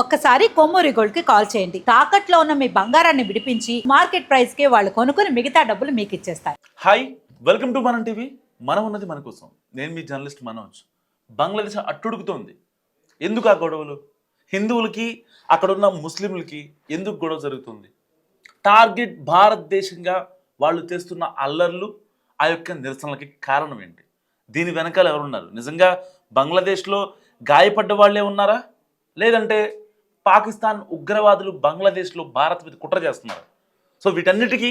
ఒక్కసారి కొమ్మూరి గోల్డ్కి కాల్ చేయండి. తాకట్లో ఉన్న మీ బంగారాన్ని విడిపించి మార్కెట్ ప్రైస్కి వాళ్ళు కొనుక్కుని మిగతా డబ్బులు మీకు ఇచ్చేస్తారు. Hi welcome to Manam TV. మనం ఉన్నది మన కోసం. నేను మీ జర్నలిస్ట్ మనోజ్. బంగ్లాదేశ్ అట్టుడుకుతోంది. ఎందుకు ఆ గొడవలు? హిందువులకి అక్కడున్న ముస్లింలకి ఎందుకు గొడవ జరుగుతుంది? టార్గెట్ భారతదేశంగా వాళ్ళు చేస్తున్న అల్లర్లు ఆ యొక్క నిరసనలకి కారణం ఏంటి? దీని వెనకాల ఎవరున్నారు? నిజంగా బంగ్లాదేశ్లో గాయపడ్డ వాళ్ళే ఉన్నారా? లేదంటే పాకిస్తాన్ ఉగ్రవాదులు బంగ్లాదేశ్లో భారత్ మీద కుట్ర చేస్తున్నారు. సో వీటన్నిటికీ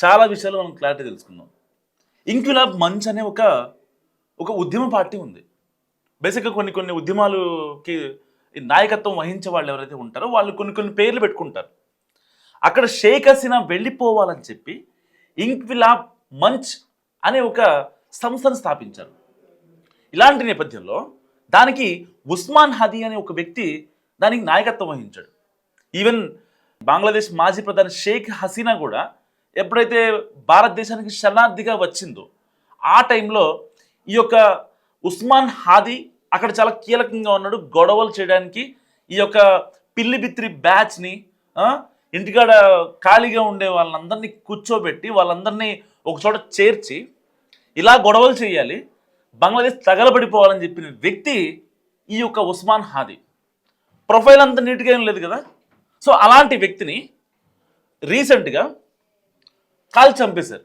చాలా విషయాలు మనం క్లారిటీ తెలుసుకుందాం. ఇంక్విలాబ్ మంచ్ అనే ఒక ఒక ఉద్యమ పార్టీ ఉంది. బేసిక్గా కొన్ని కొన్ని ఉద్యమాలకి నాయకత్వం వహించే వాళ్ళు ఎవరైతే ఉంటారో వాళ్ళు కొన్ని కొన్ని పేర్లు పెట్టుకుంటారు. అక్కడ షేక్ హసీనా వెళ్ళిపోవాలని చెప్పి ఇంక్విలాబ్ మంచ్ అనే ఒక సంస్థను స్థాపించారు. ఇలాంటి నేపథ్యంలో దానికి ఉస్మాన్ హదీ అనే ఒక వ్యక్తి దానికి నాయకత్వం వహించాడు. ఈవెన్ బంగ్లాదేశ్ మాజీ ప్రధాని షేక్ హసీనా కూడా ఎప్పుడైతే భారతదేశానికి శరణార్థిగా వచ్చిందో ఆ టైంలో ఈ యొక్క ఉస్మాన్ హాదీ అక్కడ చాలా కీలకంగా ఉన్నాడు. గొడవలు చేయడానికి ఈ యొక్క పిల్లి బిత్రి బ్యాచ్ని ఇంటికాడ ఖాళీగా ఉండే వాళ్ళందరినీ కూర్చోబెట్టి వాళ్ళందరినీ ఒకచోట చేర్చి ఇలా గొడవలు చేయాలి. బంగ్లాదేశ్ తగలబడిపోవాలని చెప్పిన వ్యక్తి ఈ యొక్క ఉస్మాన్ హాదీ. ప్రొఫైల్ అంత నీట్గా ఏం లేదు కదా? సో అలాంటి వ్యక్తిని రీసెంట్గా కాల్ చంపేశారు.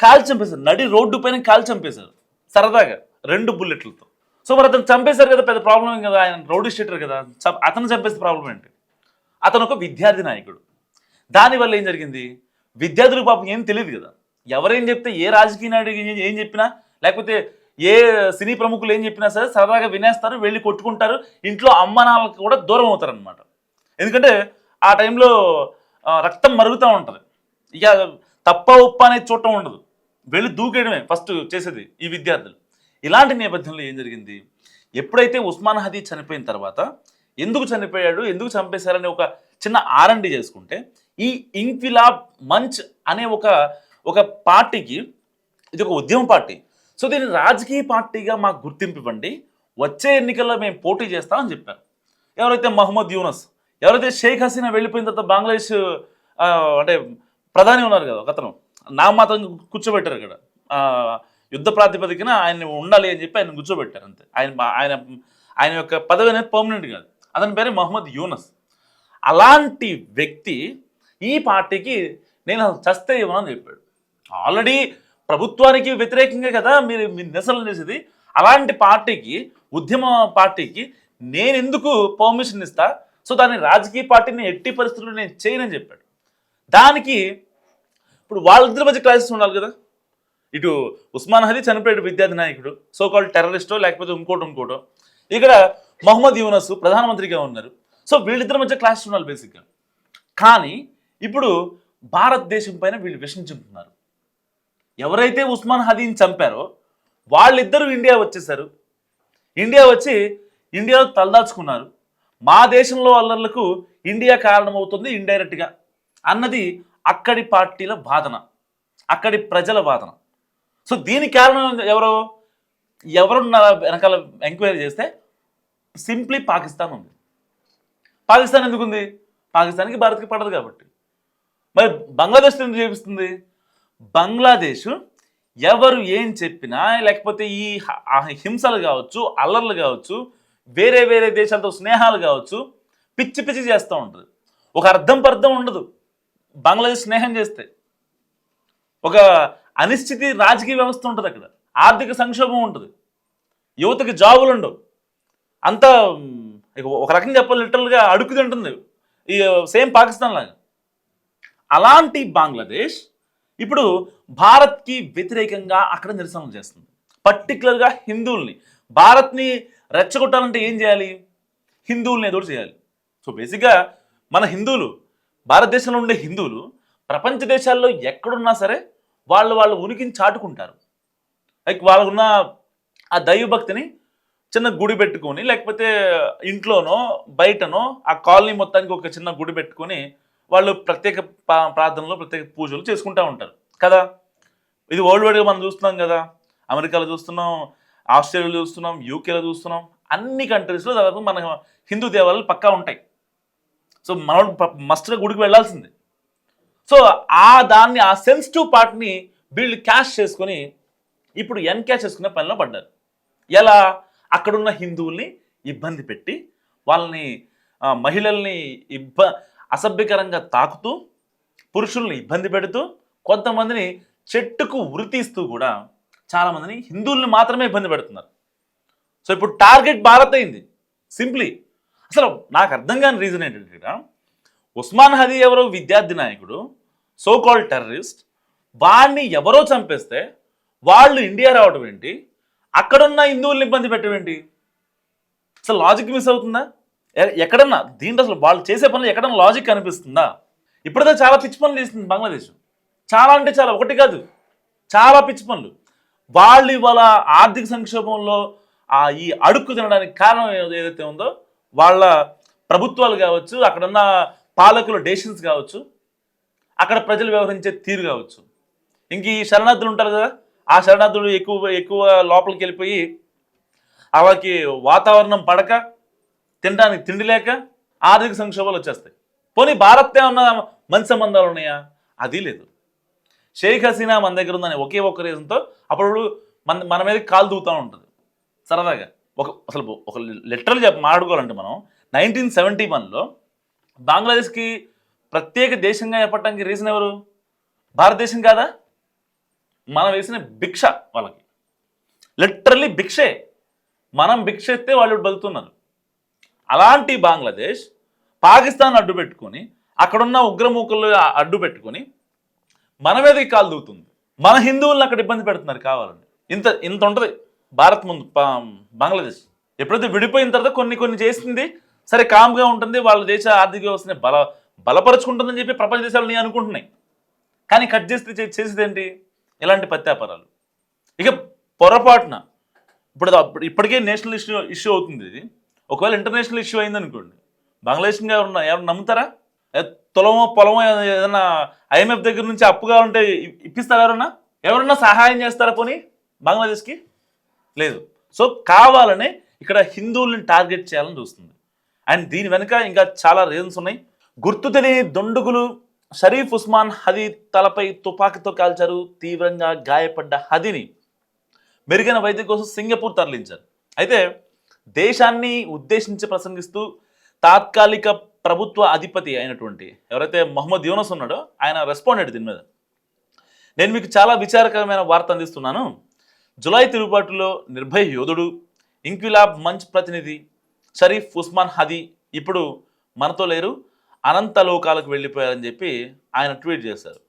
కాల్ చంపేశారు. నడి రోడ్డు పైన కాల్ చంపేశారు. సరదాగా రెండు బుల్లెట్లతో. సో మరి అతను చంపేశారు కదా పెద్ద ప్రాబ్లం ఏం కదా? ఆయన రౌడీ స్టేటర్ కదా. అతను చంపేస్తే ప్రాబ్లం ఏంటి? అతను ఒక విద్యార్థి నాయకుడు. దానివల్ల ఏం జరిగింది? విద్యార్థులకు పాపం ఏం తెలియదు కదా. ఎవరేం చెప్తే ఏ రాజకీయ నాయుడు ఏం చెప్పినా లేకపోతే ఏ సినీ ప్రముఖులు ఏం చెప్పినా సరే సరదాగా వినేస్తారు వెళ్ళి కొట్టుకుంటారు. ఇంట్లో అమ్మ నాన్నలకు కూడా దూరం అవుతారు అనమాట ఎందుకంటే ఆ టైంలో రక్తం మరుగుతూ ఉంటుంది. ఇక తప్ప ఉప్ప అనేది చూడటం ఉండదు. వెళ్ళి దూకేయడమే ఫస్ట్ చేసేది ఈ విద్యార్థులు. ఇలాంటి నేపథ్యంలో ఏం జరిగింది? ఎప్పుడైతే ఉస్మాన్ హదీ చనిపోయిన తర్వాత ఎందుకు చనిపోయాడు ఎందుకు చంపేశారని ఒక చిన్న ఆరండి చేసుకుంటే ఈ ఇంక్విలాబ్ మంచ్ అనే ఒక ఒక పార్టీకి ఇది ఒక ఉద్యమ పార్టీ సో దీన్ని రాజకీయ పార్టీగా మాకు గుర్తింపు ఇవ్వండి వచ్చే ఎన్నికల్లో మేము పోటీ చేస్తామని చెప్పారు. ఎవరైతే మహమ్మద్ యూనస్ ఎవరైతే షేక్ హసీనా వెళ్ళిపోయిన తర్వాత బంగ్లాదేశ్ అంటే ప్రధాని ఉన్నారు కదా ఒకతను నామాతం కూర్చోబెట్టారు ఇక్కడ. యుద్ధ ప్రాతిపదికన ఆయన ఉండాలి అని చెప్పి ఆయన కూర్చోబెట్టారు అంతే. ఆయన ఆయన ఆయన యొక్క పదవి అనేది పర్మనెంట్ కాదు. అతని పేరు మహమ్మద్ యూనస్. అలాంటి వ్యక్తి ఈ పార్టీకి నేను అసలు చస్తే ఇవ్వనని చెప్పాడు. ఆల్రెడీ ప్రభుత్వానికి వ్యతిరేకంగా కదా మీరు మీరు నిరసనలు చేసేది అలాంటి పార్టీకి ఉద్యమ పార్టీకి నేను ఎందుకు పర్మిషన్ ఇస్తా? సో దాన్ని రాజకీయ పార్టీని ఎట్టి పరిస్థితుల్లో నేను చేయనని చెప్పాడు. దానికి ఇప్పుడు వాళ్ళిద్దరి మధ్య క్లాసెస్ ఉండాలి కదా. ఇటు ఉస్మాన్ హది చనిపోయాడు విద్యార్థి నాయకుడు సో టెర్రరిస్టో లేకపోతే ఇంకోటి ఇంకోటో. ఇక్కడ మహమ్మద్ యూనస్ ప్రధానమంత్రిగా ఉన్నారు. సో వీళ్ళిద్దరి మధ్య క్లాష్ ఉండాలి బేసిక్గా కానీ ఇప్పుడు భారతదేశం పైన వీళ్ళు విషం చెందుతున్నారు ఎవరైతే ఉస్మాన్ హదీని చంపారో వాళ్ళిద్దరూ ఇండియా వచ్చేసారు ఇండియా వచ్చి ఇండియాలో తలదాచుకున్నారు. మా దేశంలో అల్లర్లకు ఇండియా కారణమవుతుంది ఇండైరెక్ట్గా. అన్నది అక్కడి పార్టీల వాదన. అక్కడి ప్రజల వాదన. సో దీని కారణం ఎవరో? ఎవరున్న వెనకాల ఎంక్వైరీ చేస్తే సింప్లీ పాకిస్తాన్ ఉంది. పాకిస్తాన్ ఎందుకుంది? పాకిస్తాన్కి భారత్కి పడదు కాబట్టి. మరి బంగ్లాదేశ్ ఎందుకు చేపిస్తుంది? బంగ్లాదేశ్ ఎవరు ఏం చెప్పినా లేకపోతే ఈ హింసలు కావచ్చు అల్లర్లు కావచ్చు వేరే వేరే దేశాలతో స్నేహాలు కావచ్చు పిచ్చి పిచ్చి చేస్తూ ఉంటుంది. ఒక అర్థం పర్థం ఉండదు. బంగ్లాదేశ్ స్నేహం చేస్తే. ఒక అనిశ్చితి రాజకీయ వ్యవస్థ ఉంటుంది అక్కడ. ఆర్థిక సంక్షోభం ఉంటుంది. యువతకి జాబులు ఉండవు. అంతా ఒక రకంగా చెప్పాలి లిటరల్గా అడుగు తింటుంది. ఈ సేమ్ పాకిస్తాన్ లాగా. అలాంటి బంగ్లాదేశ్ ఇప్పుడు భారత్కి వ్యతిరేకంగా అక్కడ నిరసనలు చేస్తుంది. పర్టికులర్గా హిందువుల్ని. భారత్ని రెచ్చగొట్టాలంటే ఏం చేయాలి? హిందువుల్ని ఏదో చేయాలి. సో బేసిక్గా మన హిందువులు భారతదేశంలో ఉండే హిందువులు ప్రపంచ దేశాల్లో ఎక్కడున్నా సరే వాళ్ళు వాళ్ళ ఉనికిని చాటుకుంటారు. లైక్ వాళ్ళకున్న ఆ దైవభక్తిని చిన్న గుడి పెట్టుకొని లేకపోతే ఇంట్లోనో బయటనో ఆ కాలనీ మొత్తానికి ఒక చిన్న గుడి పెట్టుకొని వాళ్ళు ప్రత్యేక పా- ప్రార్థనలు ప్రత్యేక పూజలు చేసుకుంటూ ఉంటారు. కదా? ఇది వరల్డ్ వైడ్గా మనం చూస్తున్నాం కదా. అమెరికాలో చూస్తున్నాం ఆస్ట్రేలియాలో చూస్తున్నాం యూకేలో చూస్తున్నాం. అన్ని కంట్రీస్లో దాదాపు మన హిందూ దేవాలయాలు పక్కా ఉంటాయి. సో మనం మస్ట్గా గుడికి వెళ్ళాల్సిందే సో ఆ దాన్ని ఆ సెన్సిటివ్ పార్ట్ని వీళ్ళు క్యాష్ చేసుకొని ఇప్పుడు ఎన్ క్యాష్ చేసుకునే పనిలో పడ్డారు. ఎలా? అక్కడున్న హిందువుల్ని ఇబ్బంది పెట్టి వాళ్ళని మహిళల్ని ఇబ్బ అసభ్యకరంగా తాకుతూ పురుషుల్ని ఇబ్బంది పెడుతూ కొంతమందిని చెట్టుకు ఉరితీస్తూ కూడా చాలామందిని హిందువుల్ని మాత్రమే ఇబ్బంది పెడుతున్నారు. సో ఇప్పుడు టార్గెట్ భారత్ అయింది. సింప్లీ. అసలు నాకు అర్థం కాని రీజన్ ఏంటంటే ఉస్మాన్ హదీ ఎవరో విద్యార్థి నాయకుడు సో టెర్రరిస్ట్ వాడిని ఎవరో చంపేస్తే వాళ్ళు ఇండియా రావడం ఏంటి? అక్కడున్న హిందువుల్ని ఇబ్బంది పెట్టడం ఏంటి? అసలు లాజిక్ మిస్ అవుతుందా? ఎక్కడన్నా దీంట్లో అసలు వాళ్ళు చేసే పనులు ఎక్కడన్నా లాజిక్ కనిపిస్తుందా? ఇప్పుడైతే చాలా పిచ్చి పనులు చేస్తుంది బంగ్లాదేశ్. చాలా అంటే చాలా ఒకటి కాదు. చాలా పిచ్చి పనులు. వాళ్ళు ఇవాళ ఆర్థిక సంక్షోభంలో ఆ ఈ అడుక్కు తినడానికి కారణం ఏదైతే ఉందో వాళ్ళ ప్రభుత్వాలు కావచ్చు అక్కడున్న పాలకుల డెసిషన్స్ కావచ్చు అక్కడ ప్రజలు వ్యవహరించే తీరు కావచ్చు. ఇంక ఈ శరణార్థులు ఉంటారు కదా ఆ శరణార్థులు ఎక్కువ ఎక్కువ లోపలికి వెళ్ళిపోయి వాళ్ళకి వాతావరణం పడక తినడానికి తిండి లేక ఆర్థిక సంక్షోభాలు వచ్చేస్తాయి. పోనీ భారత్తే ఉన్న మంచి సంబంధాలు ఉన్నాయా? అది లేదు. షేక్ హసీనా మన దగ్గర ఉందని ఒకే ఒక్క రీజన్తో అప్పుడు మన మన మీద కాలు దూతూ ఉంటుంది. సరదాగా. ఒక అసలు ఒక లెటర్లు చెప్ప మాట్లాడుకోవాలంటే మనం నైన్టీన్ సెవెంటీ వన్లో బంగ్లాదేశ్కి ప్రత్యేక దేశంగా ఏర్పడటానికి రీజన్ ఎవరు? భారతదేశం కాదా? మనం వేసిన భిక్ష వాళ్ళకి. లిటరల్లీ భిక్షే. మనం భిక్ష ఎత్తే వాళ్ళు బతుకుతున్నారు. అలాంటి బంగ్లాదేశ్ పాకిస్తాన్ అడ్డు పెట్టుకొని అక్కడున్న ఉగ్రమూకలు అడ్డు పెట్టుకొని మన మీదకి కాలు దూతుంది మన హిందువులను అక్కడ ఇబ్బంది పెడుతున్నారు కావాలని ఇంత ఇంత ఉంటుంది. భారత్ ముందు బంగ్లాదేశ్. ఎప్పుడైతే విడిపోయిన తర్వాత కొన్ని కొన్ని చేసింది సరే కామ్గా ఉంటుంది వాళ్ళ దేశ ఆర్థిక వ్యవస్థని బల బలపరుచుకుంటుందని చెప్పి ప్రపంచ దేశాలని అనుకుంటున్నాయి. కానీ కట్ చేస్తే చే- చేసేది ఏంటి? ఇలాంటి పత్యాపారాలు ఇక పొరపాటున ఇప్పుడు ఇప్పటికే నేషనల్ ఇష్యూ ఇష్యూ అవుతుంది ఇది. ఒకవేళ ఇంటర్నేషనల్ ఇష్యూ అయింది అనుకోండి బంగ్లాదేశ్ ఎవరన్నా ఎవరు నమ్ముతారా? తొలమో తులమో పొలమో ఏదైనా ఐఎంఎఫ్ దగ్గర నుంచి అప్పు కావాలంటే ఇప్పిస్తారా ఎవరన్నా? ఎవరన్నా సహాయం చేస్తారా పోనీ బంగ్లాదేశ్కి? లేదు. సో కావాలనే ఇక్కడ హిందువుల్ని టార్గెట్ చేయాలని చూస్తుంది. అండ్ దీని వెనుక ఇంకా చాలా రీజన్స్ ఉన్నాయి. గుర్తు తెలియని దుండుగులు షరీఫ్ ఉస్మాన్ హదీ తలపై తుపాకీతో కాల్చారు తీవ్రంగా గాయపడ్డ హదీని. మెరుగైన వైద్యం కోసం సింగపూర్ తరలించారు. అయితే దేశాన్ని ఉద్దేశించి ప్రసంగిస్తూ తాత్కాలిక ప్రభుత్వ అధిపతి అయినటువంటి ఎవరైతే మహమ్మద్ యూనస్ ఉన్నాడో ఆయన రెస్పాండెడ్ దీని మీద. నేను మీకు చాలా విచారకరమైన వార్త అందిస్తున్నాను. జులై తిరుగుబాటులో నిర్భయ యోధుడు ఇంక్విలాబ్ మంచ్ ప్రతినిధి షరీఫ్ ఉస్మాన్ హదీ ఇప్పుడు మనతో లేరు అనంత లోకాలకు వెళ్ళిపోయారని చెప్పి ఆయన ట్వీట్ చేశారు.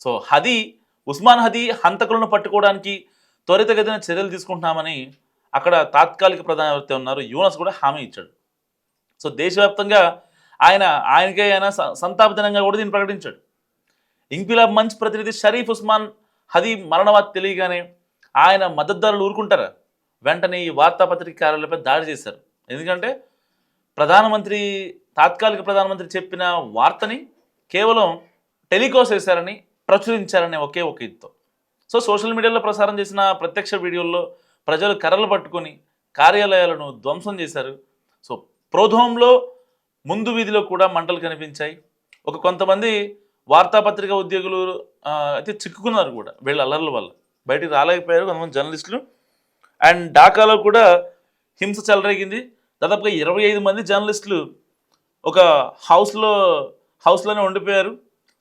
సో హదీ ఉస్మాన్ హదీ హంతకులను పట్టుకోవడానికి త్వరితగతిన చర్యలు తీసుకుంటున్నామని అక్కడ తాత్కాలిక ప్రధాని ఎవరైతే ఉన్నారు. యూనస్ కూడా హామీ ఇచ్చాడు. సో దేశవ్యాప్తంగా ఆయన ఆయనకే ఆయన స- కూడా దీన్ని ప్రకటించాడు. ఇంక్విలాబ్ మంచ్ ప్రతినిధి షరీఫ్ ఉస్మాన్ హదీ మరణవార్త తెలియగానే ఆయన మద్దతుదారులు ఊరుకుంటారా? వెంటనే ఈ వార్తాపత్రిక కార్యాలయంపై దాడి చేశారు. ఎందుకంటే ప్రధానమంత్రి తాత్కాలిక ప్రధానమంత్రి చెప్పిన వార్తని కేవలం టెలికాస్ట్ చేశారని ప్రచురించారనే ఒకే ఒక ఇదితో సో సోషల్ మీడియాలో ప్రసారం చేసిన ప్రత్యక్ష వీడియోల్లో ప్రజలు కర్రలు పట్టుకొని కార్యాలయాలను ధ్వంసం చేశారు. సో ప్రోధోంలో ముందు వీధిలో కూడా మంటలు కనిపించాయి. ఒక కొంతమంది వార్తాపత్రిక ఉద్యోగులు అయితే చిక్కుకున్నారు కూడా వీళ్ళ అల్లర్ల వల్ల. బయటికి రాలేకపోయారు కొంతమంది జర్నలిస్టులు. అండ్ ఢాకాలో కూడా హింస చెలరేగింది. దాదాపుగా ఇరవై ఐదు మంది జర్నలిస్టులు ఒక హౌస్లో హౌస్లోనే ఉండిపోయారు.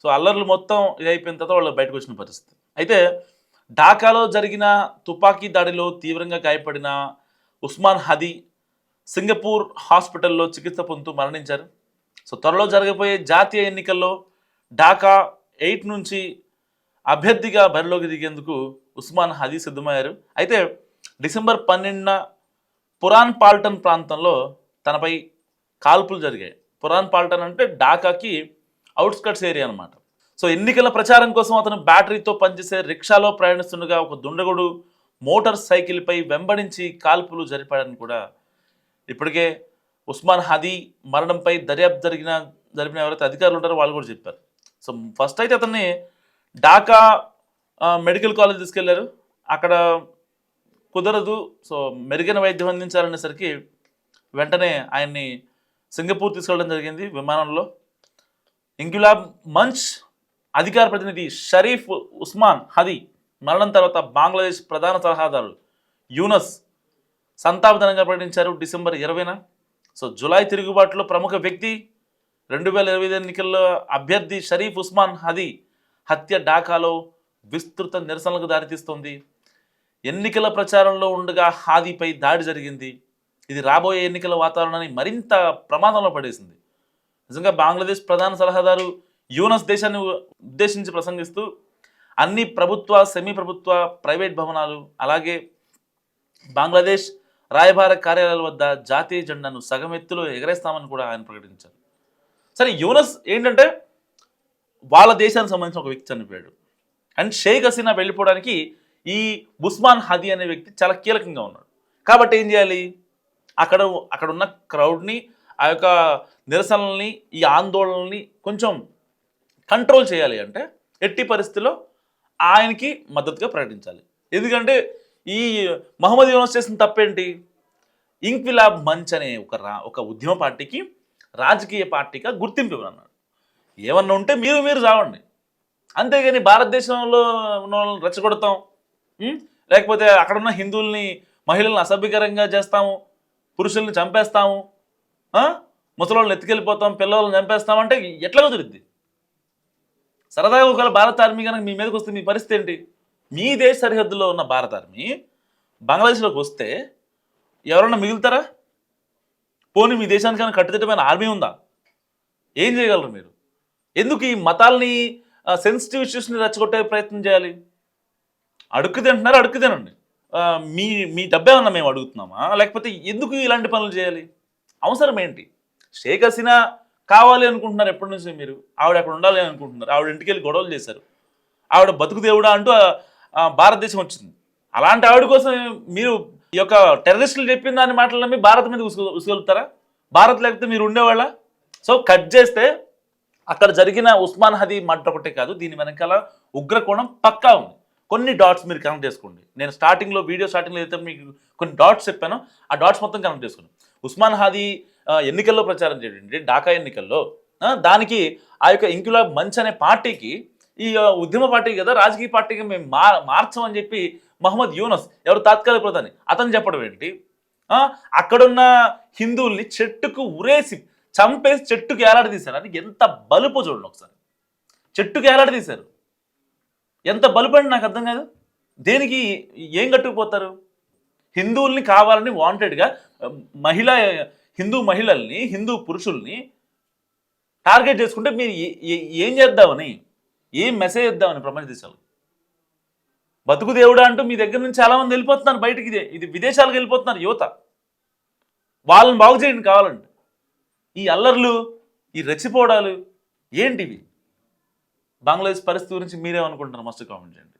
సో అల్లర్లు మొత్తం ఇది అయిపోయిన తర్వాత వాళ్ళు బయటకు వచ్చిన పరిస్థితి. అయితే ఢాకాలో జరిగిన తుపాకీ దాడిలో తీవ్రంగా గాయపడిన ఉస్మాన్ హదీ సింగపూర్ హాస్పిటల్లో చికిత్స పొందుతూ మరణించారు. సో త్వరలో జరగబోయే జాతీయ ఎన్నికల్లో ఢాకా ఎయిట్ నుంచి అభ్యర్థిగా బరిలోకి దిగేందుకు ఉస్మాన్ హదీ సిద్ధమయ్యారు. అయితే డిసెంబర్ పన్నెండున పురాన్ పాల్టన్ ప్రాంతంలో తనపై కాల్పులు జరిగాయి. పురాన్ పాల్టన్ అంటే ఢాకాకి అవుట్స్కట్స్ ఏరియా అన్నమాట. సో ఎన్నికల ప్రచారం కోసం అతను బ్యాటరీతో పనిచేసే రిక్షాలో ప్రయాణిస్తుండగా ఒక దుండగుడు మోటార్ సైకిల్పై వెంబడించి కాల్పులు జరిపాడని కూడా ఇప్పటికే ఉస్మాన్ హదీ మరణంపై దర్యాప్తు జరిగిన జరిపిన ఎవరైతే అధికారులు ఉంటారో వాళ్ళు కూడా చెప్పారు. సో ఫస్ట్ అయితే అతన్ని ఢాకా మెడికల్ కాలేజ్ తీసుకెళ్ళారు. అక్కడ కుదరదు. సో మెరుగైన వైద్యం అందించాలనేసరికి వెంటనే ఆయన్ని సింగపూర్ తీసుకెళ్ళడం జరిగింది విమానంలో. ఇంక్యులాబ్ మంచ్ అధికార ప్రతినిధి షరీఫ్ ఉస్మాన్ హది మరణం తర్వాత బంగ్లాదేశ్ ప్రధాన సలహాదారు యూనస్ సంతాపదనంగా ప్రకటించారు డిసెంబర్ ఇరవైన. సో జులై తిరుగుబాటులో ప్రముఖ వ్యక్తి రెండు వేల ఇరవై ఐదు ఎన్నికల్లో అభ్యర్థి షరీఫ్ ఉస్మాన్ హది హత్య ఢాకాలో విస్తృత నిరసనలకు దారితీస్తోంది. ఎన్నికల ప్రచారంలో ఉండగా హాదీపై దాడి జరిగింది. ఇది రాబోయే ఎన్నికల వాతావరణాన్ని మరింత ప్రమాదంలో పడేసింది. నిజంగా బంగ్లాదేశ్ ప్రధాన సలహాదారు యూనస్ దేశాన్ని ఉద్దేశించి ప్రసంగిస్తూ అన్ని ప్రభుత్వ సెమీ ప్రభుత్వ ప్రైవేట్ భవనాలు అలాగే బంగ్లాదేశ్ రాయబార కార్యాలయాల వద్ద జాతీయ జెండాను సగం ఎత్తులో ఎగరేస్తామని కూడా ఆయన ప్రకటించారు. సరే యూనస్ ఏంటంటే వాళ్ళ దేశానికి సంబంధించిన ఒక వ్యక్తి చనిపోయాడు. అండ్ షేక్ హసీనా వెళ్ళిపోవడానికి ఈ ఉస్మాన్ హదీ అనే వ్యక్తి చాలా కీలకంగా ఉన్నాడు. కాబట్టి ఏం చేయాలి? అక్కడ అక్కడ ఉన్న క్రౌడ్ని ఆ యొక్క నిరసనల్ని ఈ ఆందోళనల్ని కొంచెం కంట్రోల్ చేయాలి అంటే ఎట్టి పరిస్థితిలో ఆయనకి మద్దతుగా ప్రకటించాలి. ఎందుకంటే ఈ మహమ్మద్ యూనస్ చేసిన తప్పేంటి? ఇంక్విలాబ్ మంచ్ అనే ఒక రా ఒక ఉద్యమ పార్టీకి రాజకీయ పార్టీగా గుర్తింపు ఇవ్వనన్నాడు ఏమన్నా ఉంటే మీరు మీరు చావండి అంతేగాని భారతదేశంలో ఉన్న వాళ్ళని రెచ్చగొడతాం. లేకపోతే అక్కడ ఉన్న హిందువుల్ని మహిళలను అసభ్యకరంగా చేస్తాము. పురుషుల్ని చంపేస్తాము. ముసలి ముసలోళ్ళని ఎత్తుకెళ్ళిపోతాం పిల్లలను చంపేస్తాం అంటే ఎట్లా కుదిరిద్ది? సరదాగా ఒకవేళ భారత ఆర్మీ కనుక మీ మీదకి వస్తే మీ పరిస్థితి ఏంటి? మీ దేశ సరిహద్దులో ఉన్న భారత ఆర్మీ బంగ్లాదేశ్లోకి వస్తే ఎవరన్నా మిగులుతారా? పోనీ మీ దేశానికి కన్నా కట్టుదిట్టమైన ఆర్మీ ఉందా? ఏం చేయగలరు మీరు? ఎందుకు ఈ మతాల్ని సెన్సిటివ్ ఇష్యూస్ని రెచ్చగొట్టే ప్రయత్నం చేయాలి? అడుక్కు తింటున్నారు? అడుక్కు తినండి. మీ మీ డబ్బే ఉన్నా మేము అడుగుతున్నామా? లేకపోతే ఎందుకు ఇలాంటి పనులు చేయాలి? అవసరం ఏంటి? షేక్ హసీనా కావాలి అనుకుంటున్నారు ఎప్పటి నుంచి మీరు. ఆవిడ అక్కడ ఉండాలి అనుకుంటున్నారు. ఆవిడ ఇంటికి వెళ్ళి గొడవలు చేశారు. ఆవిడ బతుకు దేవుడా అంటూ భారతదేశం వచ్చింది. అలాంటి ఆవిడ కోసం మీరు ఈ యొక్క టెర్రరిస్టులు చెప్పిన దాని మాటలు మీ భారత్ మీద ఉసుగు భారత్ లేకపోతే మీరు ఉండేవాళ్ళ? సో కట్ చేస్తే అక్కడ జరిగిన ఉస్మాన్ హదీ మడ్డ ఒకటే కాదు దీని వెనకాల ఉగ్రకోణం పక్కా ఉంది. కొన్ని డాట్స్ మీరు కనెక్ట్ చేసుకోండి. నేను స్టార్టింగ్లో వీడియో స్టార్టింగ్లో అయితే మీకు కొన్ని డాట్స్ చెప్పాను ఆ డాట్స్ మొత్తం కనెక్ట్ చేసుకోండి. ఉస్మాన్ హాదీ ఎన్నికల్లో ప్రచారం చేయండి. ఢాకా ఎన్నికల్లో. దానికి ఆ యొక్క ఇంకులాబ్ మంచ్ అనే పార్టీకి ఈ ఉద్యమ పార్టీ కదా రాజకీయ పార్టీకి మేము మార్ మార్చమని చెప్పి మహమ్మద్ యూనస్ ఎవరు తాత్కాలిక ప్రధాని అతను చెప్పడం ఏంటి? అక్కడున్న హిందువుల్ని చెట్టుకు ఉరేసి చంపేసి చెట్టుకు ఏలాడదీశారు అది ఎంత బలుపు చూడండి ఒకసారి. చెట్టుకు ఏలాడదీశారు ఎంత బలుపండి నాకు అర్థం కాదు. దేనికి ఏం కట్టుకుపోతారు? హిందువుల్ని కావాలని వాంటెడ్గా మహిళ హిందూ మహిళల్ని హిందూ పురుషుల్ని టార్గెట్ చేసుకుంటే మీరు ఏం చేద్దామని ఏం మెసేజ్ ఇద్దామని ప్రపంచ దేశాలు? బతుకు దేవుడా అంటూ మీ దగ్గర నుంచి చాలామంది వెళ్ళిపోతున్నారు బయటికి ఇది ఇది విదేశాలకు వెళ్ళిపోతున్నారు యువత. వాళ్ళని బాగు చేయండి కావాలంటే. ఈ అల్లర్లు ఈ రెచ్చిపోవడాలు ఏంటివి? బంగ్లాదేశ్ పరిస్థితి గురించి మీరేమనుకుంటున్నారు? మస్తు కామెంట్ చేయండి.